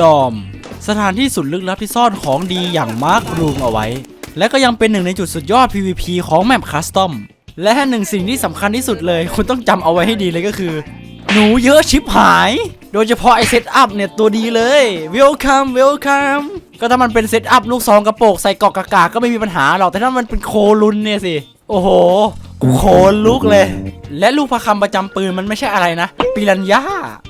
ดอม สถานที่สุดลึกลับที่ซ่อนของดีอย่างมาร์ครูมเอาไว้ และก็ยังเป็นหนึ่งในจุดสุดยอด PVP ของแมปคัสตอม และหนึ่งสิ่งที่สำคัญที่สุดเลย คุณต้องจำเอาไว้ให้ดีเลยก็คือ หนูเยอะชิบหาย โดยเฉพาะไอเซตอัพเนี่ยตัวดีเลย Welcome Welcome ก็ถ้ามันเป็นเซตอัพลูกซองกระโปงใส่กอกกากาก็ไม่มีปัญหาหรอกแต่ถ้ามันเป็นโคลุนเนี่ยสิ โอ้โห โคนลุกเลย และลูกพระคำประจำปืนมันไม่ใช่อะไรนะปิรันย่า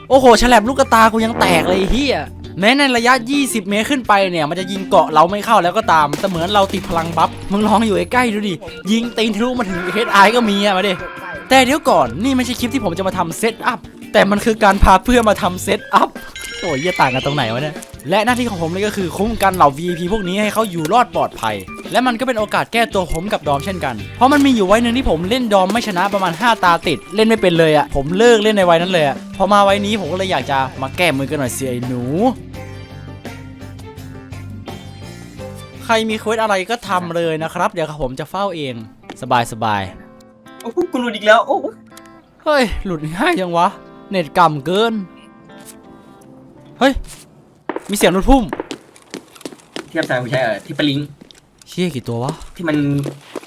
โอ้โหฉลับลูกตากูยังแตกเลยเฮียแม้ในระยะ 20 เมตรขึ้นไปเนี่ย มันจะยิงเกาะเราไม่เข้าแล้วก็ตาม แต่เหมือนเราติดพลังบัฟ มึงลองอยู่ใกล้ๆดูดิ ยิงตีนทะลุมาถึงเฮดไอก็มีอะมาดิ แต่เดี๋ยวก่อน นี่ไม่ใช่คลิปที่ผมจะมาทำเซตอัพ แต่มันคือการพาเพื่อนมาทำเซตอัพ โอ้ยเหี้ยต่างกันตรงไหนวะเนี่ย และหน้าที่ของผมเลยก็คือคุ้มกันเหล่า VIP พวกนี้ให้เขาอยู่รอดปลอดภัย และมันก็เป็นโอกาสแก้ตัวผมกับดอมเช่นกัน เพราะมันมีอยู่ไว้หนึ่งที่ผมเล่นดอมไม่ชนะประมาณ 5 ตาติด เล่นไม่เป็นเลยอะ่ะ ผมเลิกเล่นในวัยนั้นเลยอะพอมาไว้นี้ผมก็เลยอยากจะมาแก้มือกันหน่อยสิไอ้หนู ใครมีเควสอะไรก็ทำเลยนะครับ เดี๋ยวผมจะเฝ้าเอง สบายสบายโอ้โหกูหลุดอีกแล้ว โอ้โหๆเฮ้ย หลุดง่ายจังวะ เน็ตกำเกิน เฮ้ย มีเสียงรถพุ่ม เทียบสายผมใช้เออที่ปลิง เชี่ยกี่ตัววะ ที่มัน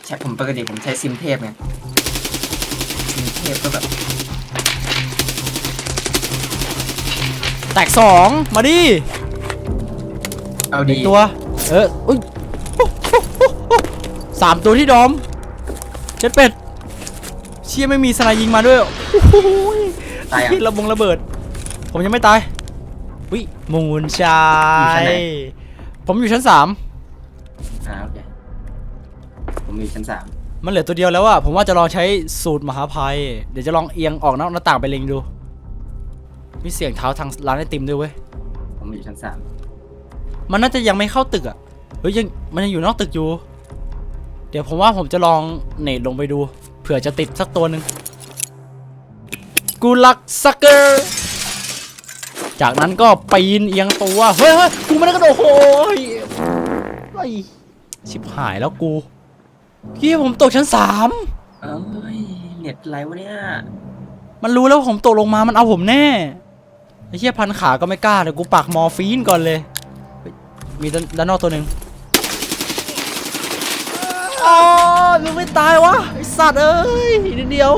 ใช้ผมปกติผมใช้ซิมเทพไงซิมเทพก็แบบแตกสองมาดิเอาดีตัว เอออุ้ยสามตัวที่ดอมเจ็ดเป็ด เชี่ยไม่มีสไนยิงมาด้วยโอ้โหตายอะที่ระบงระเบิด ผมยังไม่ตายวิมูนชาอยู่ชั้นไหนยผมอยู่ชั้นสาม อ่าโอเคผมมีชั้นสามมันเหลือตัวเดียวแล้วอะผมว่าจะลองใช้สูตรมหาภัย เดี๋ยวจะลองเอียงออกนอกหน้าต่างไปเล็งดู มีเสียงเท้าทางร้านไอติมด้วยเว้ย ผมอยู่ชั้นสามมันน่าจะยังไม่เข้าตึกอะเฮ้ยยังมันยังอยู่นอกตึกอยู่ เดี๋ยวผมว่าผมจะลองเนตลงไปดู เผื่อจะติดสักตัวหนึ่งกูลักซักเกอร์ จากนั้นก็ปีนเอียงตัว เฮ้ยเฮ้ยกูไม่ได้กระโดดโอ้ยไอ้ ชิบหายแล้วกูพี่ผมตกชั้นสามเอ้ยเน็ตไรวะเนี่ยมันรู้แล้วว่าผมตกลงมามันเอาผมแน่ไอ้เหี้ยพันขาก็ไม่กล้าเดี๋ยวกูปักมอร์ฟีนก่อนเลยเฮ้ยมีด้านด้านนอกตัวหนึ่งอ๋อยังไม่ตายวะไอสัตว์เอ้ยนิดเดียว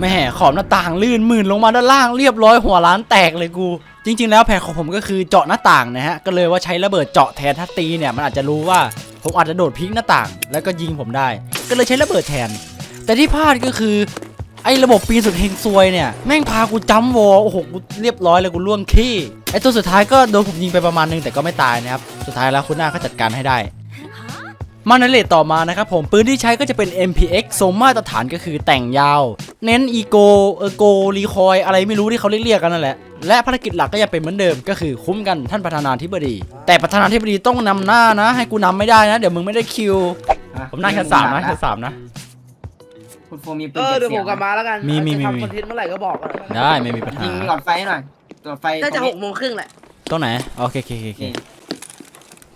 แม่ขอบหน้าต่างลื่นหมื่นลงมาด้านล่างเรียบร้อยหัวร้านแตกเลยกู จริง ๆ แล้วแผนของผมก็คือเจาะหน้าต่างนะฮะ ก็เลยว่าใช้ระเบิดเจาะแทนถ้าตีเนี่ยมันอาจจะรู้ว่า ผมอาจจะโดดพิกหน้าต่าง แล้วก็ยิงผมได้ ก็เลยใช้ระเบิดแทน แต่ที่พลาดก็คือ ไอ้ระบบปีนสุดเฮงซวยเนี่ย แม่งพากูจัมวอลโอ้โหกูเรียบร้อยเลยกูล่วงขี้ไอ้ตัวสุดท้ายก็โดนผมยิงไปประมาณนึงแต่ก็ไม่ตายนะครับสุดท้ายแล้วคุณหน้าก็จัดการให้ได้ มาในเลทต่อมานะครับผมปืนที่ใช้ก็จะเป็น MPX สมมาตรฐานก็คือแต่งยาว เน้นอีโกเออโกรีคอยอะไรไม่รู้ที่เขาเรียกๆกันนั่นแหละ และภารกิจหลักก็จะเป็นเหมือนเดิมก็คือคุ้มกันท่านประธานาธิบดี แต่ประธานาธิบดีต้องนำหน้านะ ให้กูนำไม่ได้นะ เดี๋ยวมึงไม่ได้คิวอะผมนั่งชั้นสามนะชั้นสามนะ คุณโฟมีปืเอนอก็บเดี๋ยวผเสียมงกลับมาแล้วกันมีมีมี จะทำคอนเทนต์เมื่อไหร่ก็บอกกันได้ไม่มีปัญหายิงหลอดไฟให้หน่อยหลอดไฟน่าจะตรงหนี้ กโมงครึ่งแหละตรงไหนโอเคโอเคโอเคโอเคนี่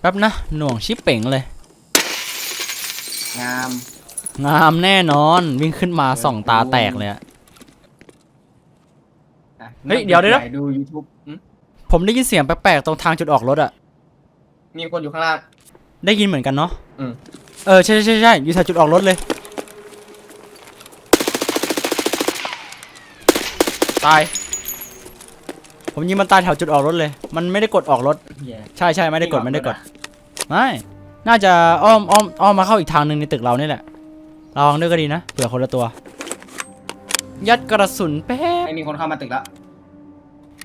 แป๊บนะหน่วงชิปเป่งเลย งามงามแน่นอนวิ่งขึ้นมาส่องตาแตกเลยอะ อะเฮ้ยเดี๋ยวเดี๋ยว ดู YouTube อืมผมได้ยินเสียงแปลกๆตรงทางจุดออกรถอะมีคนอยู่ข้างล่าง ได้ยินเหมือนกันเนาะอืม เออใช่ใช่ใช่อยู่แถวจุดออกรถเลย ตาย ผมยิงมันตายแถวจุดออกรถเลย มันไม่ได้กดออกรถแย่ใช่ใช่ไม่ได้กดไม่ได้กดไม่ น่าจะอ้อมอ้อมอ้อมมาเข้าอีกทางหนึ่งในตึกเรานี่แหละระวังด้วยก็ดีนะเผื่อคนละตัว ยัดกระสุนแป๊บไม่มีคนเข้ามาตึกแล้ว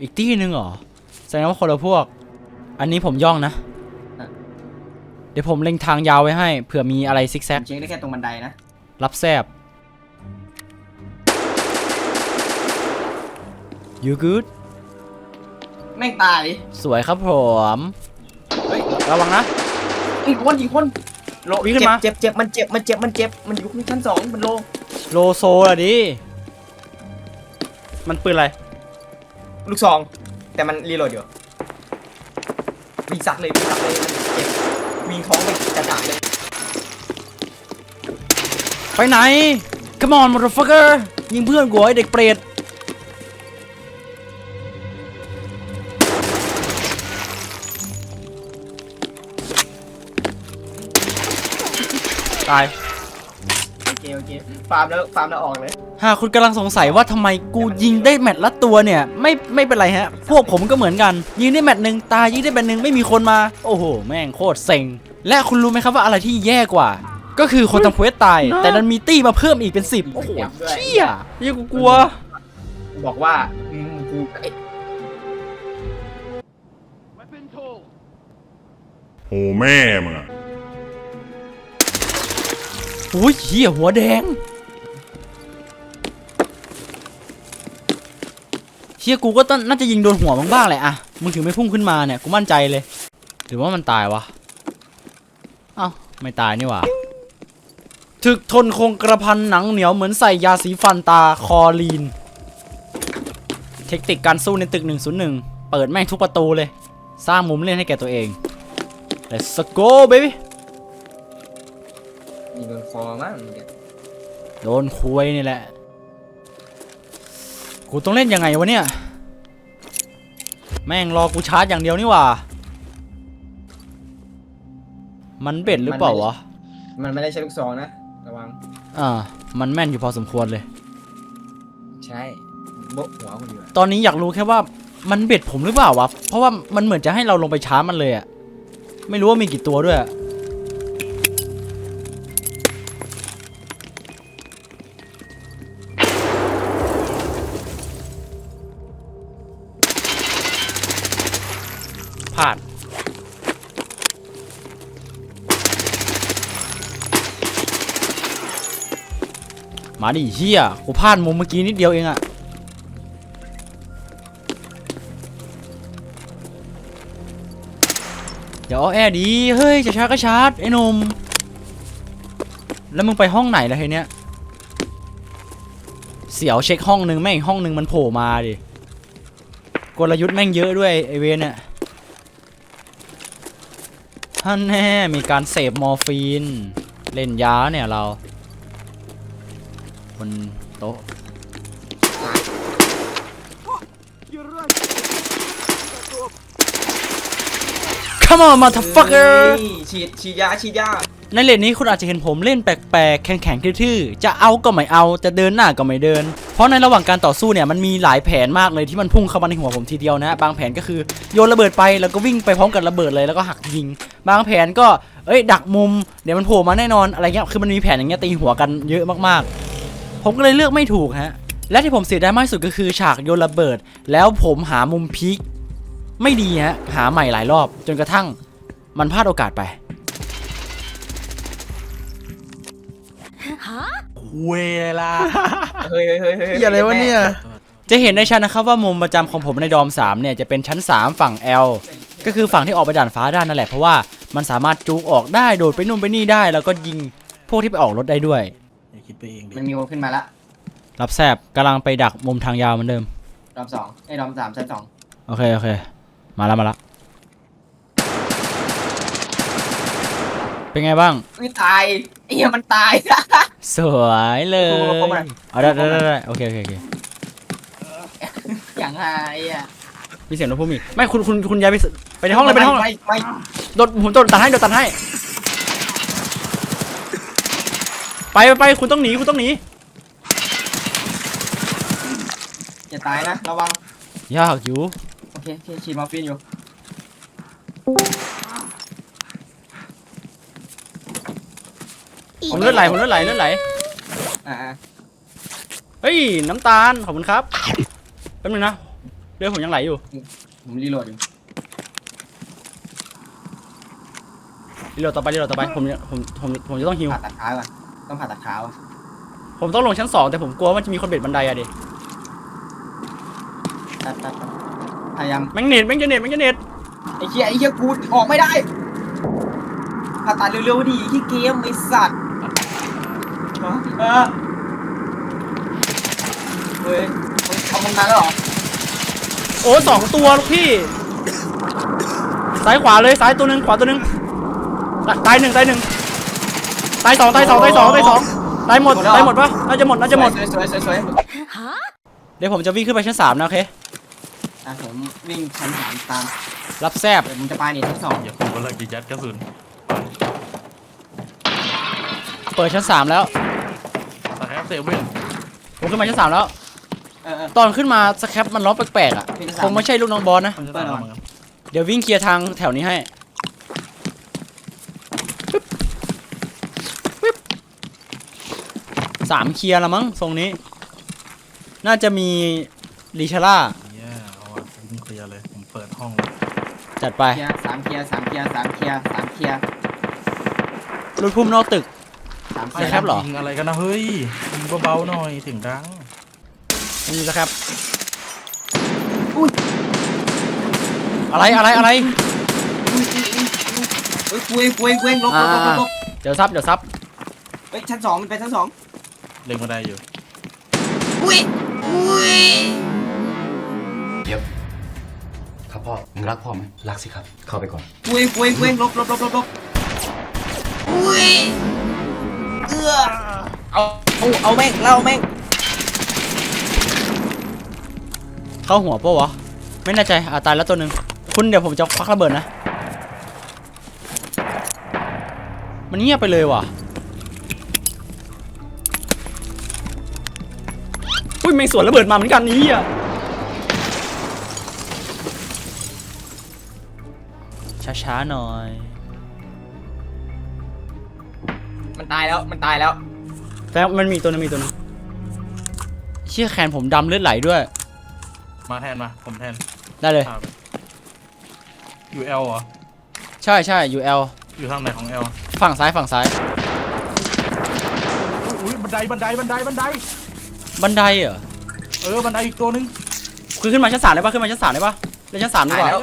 อีกที่หนึ่งเหรอแสดงว่าคนละพวก อันนี้ผมย่องนะอะเดี๋ยวผมเล็งทางยาวไว้ให้เผื่อมีอะไรซิกแซผกมเช็คได้แค่ตรงบันไดนะรับแซบ you good แม่งตาย สวยครับผม เฮ้ย ระวังนะ อีกคนอีกคนโลวิ่งขึ้นมาเจ็บเจ็บเจ็บมันเจ็บมันเจ็บมันเจ็บมันอยู่ชั้นสองมันโลโลโซอะดิ มันปืนอะไร ลูกซอง แต่มันรีโหลดอยู่วิ่งซัดเลยวิ่งซัดเลยมันเจ็บวิ่งท้องไปกระจายเลยไปไหน come on motherfucker ยิงเพื่อนกูไอเด็กเปรต ตายโอเคโอเคฟาร์มแล้วฟาร์มแล้วออกเลย หากคุณกำลังสงสัยว่าทำไมกูยิงได้แมตช์ละตัวเนี่ย ไม่ไม่เป็นไรฮะ พวกผมก็เหมือนกัน ยิงได้แมตช์หนึ่งตายยิงได้แมตช์หนึ่งไม่มีคนมา โอ้โห แม่งโคตรเซ็ง และคุณรู้ไหมครับว่าอะไรที่แย่กว่า ก็คือคนทำเควสตาย แต่ดันมีตี้มาเพิ่มอีกเป็นสิบโอ้โหเชี่ยยังกูกลัว บอกว่าอืมกูไอ้โอ้แม่มึงอะโอ้ยเหี้ยหัวแดงเชี่ยกูก็ต้องน่าจะยิงโดนหัวมึงบ้างแหละอะมึงถึงไม่พุ่งขึ้นมาเนี่ยกูมั่นใจเลย หรือว่ามันตายวะเอ้าไม่ตายนี่หว่าถึกทนคงกระพันหนังเหนียวเหมือนใส่ยาสีฟันตาคอลีน เทคนิคการสู้ในตึก 101 เปิดแม่งทุกประตูเลย สร้างมุมเล่นให้แก่ตัวเอง Let's go baby ยิงโดนคอมั้งเนี่ยโดนคุยนี่แหละ กูต้องเล่นยังไงวะเนี่ย แม่งรอกูชาร์จอย่างเดียวนี่หว่า มันเบ็ดหรือเปล่าวะ มันไม่ได้ใช้ลูกซองนะ ระวัง อ่า มันแม่นอยู่พอสมควรเลย ใช่โบะหัวคนอยู่อะตอนนี้อยากรู้แค่ว่ามันเบ็ดผมหรือเปล่าวะ เพราะว่ามันเหมือนจะให้เราลงไปชาร์จมันเลยอะไม่รู้ว่ามีกี่ตัวด้วยอะ มาดิเฮียกูพลาดมุมเมื่อกี้นิดเดียวเองอะเดี๋ยวเอาแอดี เฮ้ย จะชาร์จก็ชาร์จไอ้นม แล้วมึงไปห้องไหนล่ะเฮ้ยเนี้ย เสียวเช็คห้องหนึ่งแม่งห้องหนึ่งมันโผล่มาดิ กลยุทธ์แม่งเยอะด้วยไอเวนเนี่ยท่านแน่มีการเสพมอร์ฟีน เล่นยาเนี่ยเรา บนโต๊ะ Come on motherfucker เฮ้ยฉีดฉีดยาฉีดยาในเลนนี้คุณอาจจะเห็นผมเล่นแปลกๆ แข็งๆทื่อๆ จะเอาก็ไม่เอา จะเดินหน้าก็ไม่เดิน เพราะในระหว่างการต่อสู้เนี่ยมันมีหลายแผนมากเลยที่มันพุ่งเข้ามาในหัวผมทีเดียวนะ บางแผนก็คือโยนระเบิดไปแล้วก็วิ่งไปพร้อมกับระเบิดเลยแล้วก็หักยิง บางแผนก็เอ้ยดักมุมเดี๋ยวมันโผล่มาแน่นอนอะไรเงี้ย คือมันมีแผนอย่างเงี้ยตีหัวกันเยอะมากๆ ผมก็เลยเลือกไม่ถูกฮะ และที่ผมเสียดายมากที่สุดก็คือฉากโยนระเบิด แล้วผมหามุมพีคไม่ดีฮะ หาใหม่หลายรอบจนกระทั่งมันพลาดโอกาสไปเวลาเฮ้ยเฮ้ยเฮ้ยเฮ้ยอย่าอะไรวะเนี่ย จะเห็นได้ชัดนะครับว่ามุมประจำของผมในดอม 3 เนี่ย จะเป็นชั้น 3 ฝั่ง L ก็คือฝั่งที่ออกไปด่านฟ้าด้านนั่นแหละเพราะว่ามันสามารถจูงออกได้โดดไปนู่นไปนี่ได้ แล้วก็ยิงพวกที่ไปออกรถได้ด้วย อย่าคิดไปเองดิมันมีคนขึ้นมาละรับแซบกำลังไปดักมุมทางยาวเหมือนเดิม รอบสองไอ้ยรอบสามชั้นสองโอเค โอเค มาแล้วมาแล้วเป็นไงบ้างไม่ตายไอ้เหี้ยมันตาย สวยเลยโอ้โหเข้ามาเอาได้ได้ได้ได้โอเคโอเคโอเคอย่างไงอะมีเสียงรถพุ่มอีกไม่คุณคุณคุณย้ายไปไปในห้องเลยไปในห้องเลยไม่ไม่โดดผมโดดตัดให้โดดตัดให้ ไปไปไปคุณต้องหนีคุณต้องหนีอย่าตายนะระวังยากอยู่โอเคโอเคฉีดมอร์ฟีนอยู่ผมเลือดไหลผมเลือดไหลเลือดไหลอ่าเฮ้ยน้ำตาลขอบคุณครับแป๊บนึงนะเลือดผมยังไหลอยู่ผมรีโหลดอยู่รีโหลดต่อไปรีโหลดต่อไปผมผมผมผมจะต้องฮิว ผ่าตัดขาก่อน ต้องผ่าตัดขาว่ะผมต้องลงชั้นสองแต่ผมกลัวว่ามันจะมีคนเบ็ดบันไดอะดิตัดตัดตัดพยายามแมงเน็ตแมงจะเน็ตแมงจะเน็ตไอ้เหี้ยไอ้เหี้ยกูออกไม่ได้ผ่าตัดเร็วๆดิที่เกมไอ้สัตว์เออเฮ้ยมึงเอามันมาแล้วเหรอโอ้สองตัวลูกพี่ ซ้ายขวาเลยซ้ายตัวหนึ่งขวาตัวหนึ่งตายหนึ่งตายหนึ่ง ตายสองตายสองตายสองตายสองตายหมดตายหมดปะน่าจะหมดน่าจะหมด สวยสวยสวยสวยเดี๋ยวผมจะวิ่งขึ้นไปชั้นสามนะโอเค อะผมวิ่งชั้นสามตามรับแซบเดี๋ยวมึงจะไปนี่ชั้นสองอย่าคุณก็เลิกจะยัดกระสุนเปิดชั้นสามแล้วแต่แคปเซเว่นผมขึ้นมาชั้นสามแล้ว เออเออ ตอนขึ้นมาสแครปมันร้องแปลกๆอะมีชั้นสามคงไม่ใช่ลูกน้องบอสนะ มันจะตามมาเหมือนกันเดี๋ยววิ่งเคลียร์ทางแถวนี้ให้ปึ๊บปึ๊บ สามเคลียร์ละมั้งทรงนี้ น่าจะมีลีชาร่าเย้เอาอะวิ่งเคลียร์เลยผมเปิดห้องเลยจัดไป เคลียร์สามเคลียร์สามเคลียร์สามเคลียร์สามเคลียร์รุดพุ่มนอกตึก สามเคใช่ลียร์ครับเหรอยิงอะไรกันนะเฮ้ยยิงเบาๆหน่อยเสียงดังนี่สครับอะไรอะไรอะไร เฮ้ยคุยคุยคุยลบลบลบลบลบเดี๋ยวซับเดี๋ยวซับเฮ้ยชั้นสองมันเป็นชั้นสอง เล็งมาได้อยู่อุ้ยอุ้ยครับพ่อมึงรักพ่อไหมรักสิครับ เข้าไปก่อนคุยคุยคุยลบลบลบลบลบอุ้ยเอื้อเอาเอาเอาแม่งเล่าแม่งเข้าหัวปะวะไม่แน่ใจอ่าตายแล้วตัวหนึ่งคุณเดี๋ยวผมจะควักระเบิดนะ มันเงียบไปเลยว่ะ อุ้ยแมงสวนระเบิดมาเหมือนกันนี้อะช้าๆหน่อย มันตายแล้วมันตายแล้ว แต่มันมีตัวนึงมีตัวนึงเชี่ยแขนผมดำเลือดไหลด้วย มาแทนมาผมแทนได้เลยพาไปอยู่เอลเหรอ ใช่ใช่ UL อยู่ทางไหนของเอลฝั่งซ้ายฝั่งซ้าย อุ้ยบันไดบันไดบันไดบันได บันไดเหรอเออบันไดอีกตัวนึงคือขึ้นมาชั้นสามได้ปะขึ้นมาชั้นสามได้ปะเล่นชั้นสามดีกว่าตายแล้ว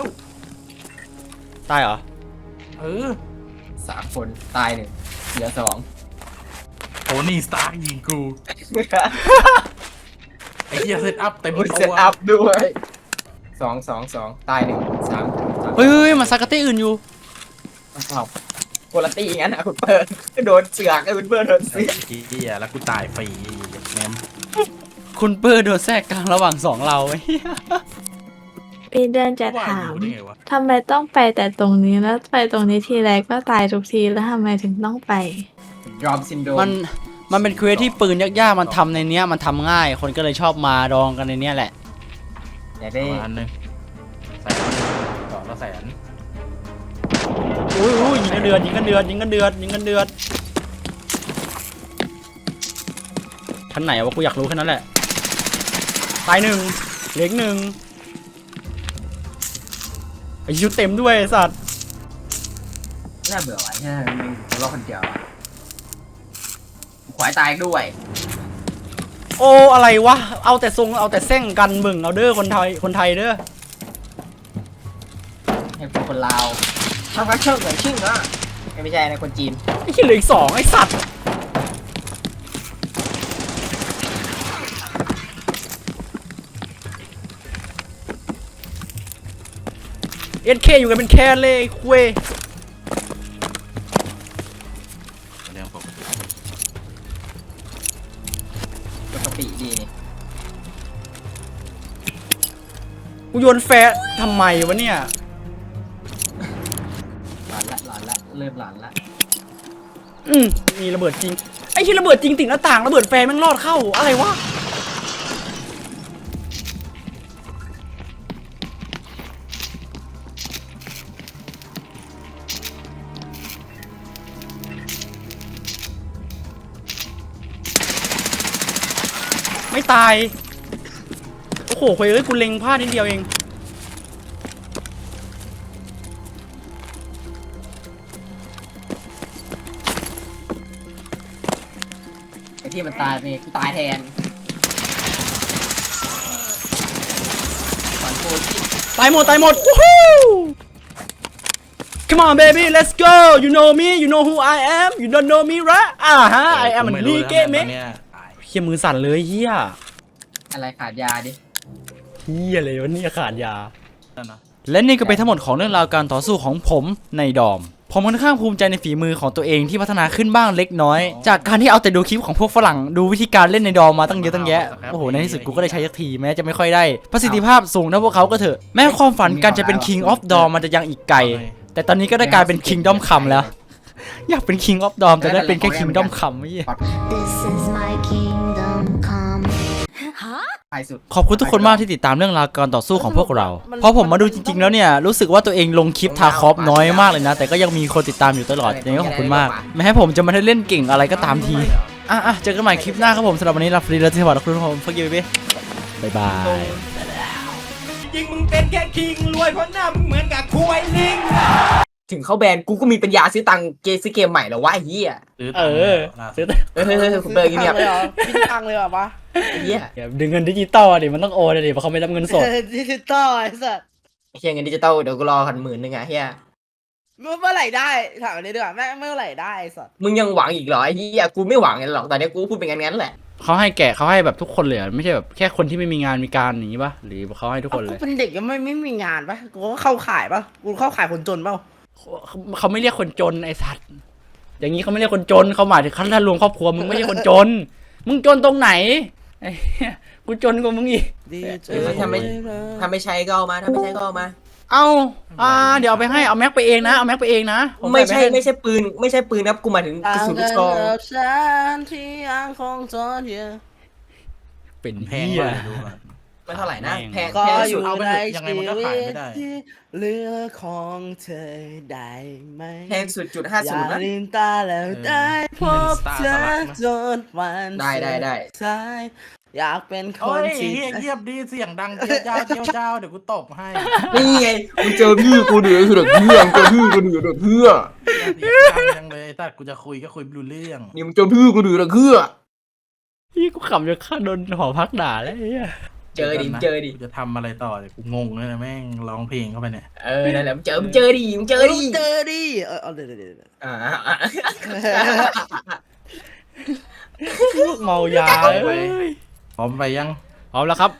ตายเหรอเออสามคนตายหนึ่งเหลือสองโทนี่สตาร์ยิงกูไอ้เหี้ยเซตอัพเต็มโอ้ยตัวเซตอัพด้วยสองสองสองตายหนึ่งสามสามเฮ้ยเฮ้ยมันซักกะตี้อื่นอยู่อ้าวคนละตีงั้นนะคุณเปิดโดนเสือกไอ้คุณเปิดโดนไอ้เสือกเหี้ยแล้วกูตายฟรีแมม คุณเปอร์โดนแทรกกลางระหว่างสองเราพี่เดินจะว่าถามอยู่ได้ไงวะทำไมต้องไปแต่ตรงนี้แล้วไปตรงนี้ทีไรก็ตายทุกทีแล้วทำไมถึงต้องไป ดรอปซินโดรมันมันเป็นเควสที่ปืนยากๆมันทำในเนี้ยมันทำง่าย คนก็เลยชอบมาดองกันในเนี้ยแหละ อยากได้ประมาณนึงแสนต่อละแสนอุ้ยอุ้ยยิงกันเดือดยิงกันเดือดยิงกันเดือดยิงกันเดือดชั้นไหนวะกูอยากรู้แค่นั้นแหละ ตายหนึ่งเหล็กหนึ่งไอชุดเต็มด้วยไอ้สัตว์น่าเบื่อว่ะใช่ไหมมึงทะเลาะคนเดียวอะขวายตายด้วย โอ้อะไรวะ เอาแต่ทรงเอาแต่เส้งกันมึงเอาเด้อคนไทยคนไทยเด้อให้พวกคนลาวทำกักเชิงเหมือนชิ่งนะไม่ใช่นะคนจีนไอ้ขี้เหลืออีกสองไอ้สัตว์ เอ็นเคอยู่กันเป็นแคนเลยคุยเรื่องปกติปกติดีนี่กูโยนแฟร์ทำไมวะเนี่ย หลานละหลานละเริ่มหลานละอืมมีระเบิดจริง ไอ้ที่ระเบิดจริงติดหน้าต่างระเบิดแฟร์แม่งรอดเข้าอะไรวะ ไม่ตาย โอ้โหเฮ้ยเอ้ยกูเล็งพลาดนิดเดียวเอง ไอ้ที่มันตายนี่กูตายแทนฝันโคตรที่ตายหมด ตายหมด Woohoo Come on baby let's go you know me you know who I am you don't know me right อ่าฮะ I am กู an ไม่รู้ league แล้ว game นะ man เนี่ยตายเฮียมือสั่นเลยเฮียอะไรขาดยาดิ เฮียเลยวันนี้ขาดยา นั่นนะและนี่ก็เป็นทั้งหมดของเรื่องราวการต่อสู้ของผมในดอม ผมค่อนข้างภูมิใจในฝีมือของตัวเองที่พัฒนาขึ้นบ้างเล็กน้อย จากการที่เอาแต่ดูคลิปของพวกฝรั่งดูวิธีการเล่นในดอมมาตั้งเยอะตั้งแยะ โอ้โห ในที่สุดกูก็ได้ใช้ยักทีแม้จะไม่ค่อยได้ ประสิทธิภาพสูงเท่าพวกเขาก็เถอะ แม้ความฝันการจะเป็น King of Dom มันจะยังอีกไกล แต่ตอนนี้ก็ได้กลายเป็น Kingdom Come แล้ว อยากเป็น King of Dom แต่ได้เป็นแค่ Kingdom คำไม่ใช่ This is my kingdom come. ท้ายสุด ขอบคุณทุกคนมากที่ติดตามเรื่องราวการต่อสู้ของพวกเรา เพราะผมมาดูจริง ๆ แล้วเนี่ย รู้สึกว่าตัวเองลงคลิปทาคอฟน้อยมากเลยนะ แต่ก็ยังมีคนติดตามอยู่ตลอดยังไงก็ขอบคุณมาก แม้ผมจะไม่ได้เล่นเก่งอะไรก็ตามที อะอะเจอกันใหม่คลิปหน้าครับผมสำหรับวันนี้ลาฟรีแล้วสวัสดีครับผมฟักยูเบ้บ๊ายบายจริงมึงเป็นแค่คิงรวยเพราะหน้ามึงเหมือนกับควายลิง ถึงเขาแบนกูก็มีปัญญาซื้อตังค์เกมซื้อเกมใหม่แล้ววะไอ้เหี้ยเออซื้อเฮ้ยเฮ้ยเฮ้ยคุณเบอร์กินเนี่ยเลยเหรอพี่ตังค์เลยเหรอวะไอ้เหี้ยอย่าดึงเงินดิจิตอลดิมันต้องโอนดิเพราะเขาไม่รับเงินสด ดิจิตอลไอ้สัสไอ้เหี้ยเงินดิจิตอลเดี๋ยวกูรอกันหมื่นหนึงอะเหี้ยเมื่อไหร่ได้ถามอันนี้ดีกว่าแม่งเมื่อไหร่ได้ไอ้สัสมึงยังหวังอีกเหรอไอ้เหี้ยกูไม่หวังกันหรอกตอนนี้กูพูดเป็นงั้นงั้นๆแหละเขาให้แกะเขาให้แบบทุกคนเลยเหรอไม่ใช่แบบแค่คนที่ไม่มีงานมีการอย่างนี้ปะหรือเขาให้ทุกคนเลกูย เป็นเด็กยังไม่ไม่มีงานปะกูก็เข้าขายปะกูเข้าขายคนจนเปล่า เขาเขาไม่เรียกคนจนไอ้สัตว์ อย่างนี้เขาไม่เรียกคนจนเขาหมายถึงขั้นถ้ารวมครอบครัวมึงไม่ใช่คนจน มึงจนตรงไหนไอ้เหี้ยกูจนกว่ามึงอีก ดีเจเออถ้าไม่ถ้าไม่ใช่ก็เอามา ถ้าไม่ใช่ก็เอามา เอาอ่า เดี๋ยวเอาไปให้ เอาแม็กไปเองนะ เอาแม็กไปเองนะผไม่ใช่ใส่ปให้ไม่ใช่ปืน ไม่ใช่ปืนครับกูหมายถึงกระสุนลูกซองกับฉันที่ยังคงจนอยู่เป็นแพแพงงมากเลยดูก่อน ไม่เท่าไหร่นะ แพงก็แพงอสุยู่ดเอาไปในเถอะยังไงชีมันก็วิขายตไม่ได้ ที่เหลือของเธอได้ไหมแพงสุดจุดห้าอศูย่านย์นะ ลืมตาแล้วได้พบเธอจนวันได้ได้ได้ สุท้ายอยากเป็นคโอ้นยที่เฮียเยียบดีเสียงดังเจียวเจ้าเจียวเจ้าเดี๋ยวกูตบให้นี่ไงมึงเจอพี่กูเดือดเดือดเพื่อนเจอพี่กูเดือดเดือดเพื่อเสียงดังจังเลยแต่กูจะคุยก็คุยไม่รู้เรื่องนี่มึงเจอพี่กูเดือดเดือดเพื่อพี่กูขำจนข้าโดนหอพักด่าแล้วไอ้เหี้ย เจอดิเจอดิ กูจะทำอะไรต่อเดี๋ยวกูงงเลยนะแม่งร้องเพลงเข้าไปเนี่ยเออนั่นแหละมึงเจอมึงเจอดิมึงเจอดิเจอดิเออเอาเดี๋ยวเดี๋ยวเดี๋ยวอ่าอ่าเมายาพร้อมไปเอ้ยพร้อมไปยังพร้อมแล้วครับ